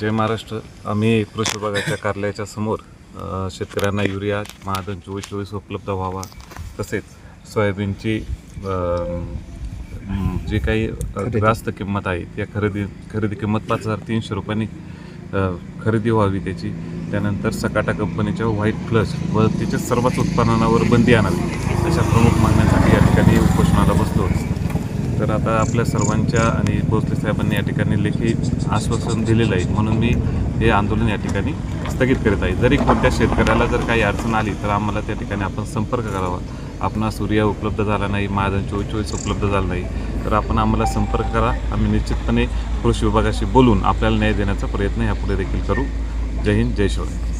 जय महाराष्ट्र. आम्ही कृषी विभागाच्या कार्यालयाच्या समोर शेतकऱ्यांना युरिया महादन चोवीस चोवीस उपलब्ध व्हावा. तसेच सोयाबीनची जी काही अ, रास्त किंमत आहे त्या खरेदी खरेदी किंमत पाच हजार तीनशे रुपयांनी खरेदी व्हावी त्याची. त्यानंतर सकाटा कंपनीच्या व्हाईट फ्लश व तिच्या सर्वच उत्पादनावर बंदी आणावी अशा प्रमुख मागण्यांसाठी या ठिकाणी उपोषणाला बसलो तर आता आपल्या सर्वांच्या आणि भोसले साहेबांनी या ठिकाणी लेखी आश्वासन दिलेलं आहे. म्हणून मी हे आंदोलन या ठिकाणी स्थगित करीत आहे. जरी कोणत्या शेतकऱ्याला जर काही अडचण आली तर आम्हाला त्या ठिकाणी आपण संपर्क करावा. आपणा सूर्य उपलब्ध झाला नाही महाजन चोवीस चोवीस उपलब्ध झाला नाही तर आपण आम्हाला संपर्क करा. आम्ही निश्चितपणे कृषी विभागाशी बोलून आपल्याला न्याय देण्याचा प्रयत्न यापुढे देखील करू. जय हिंद जय शिवराय.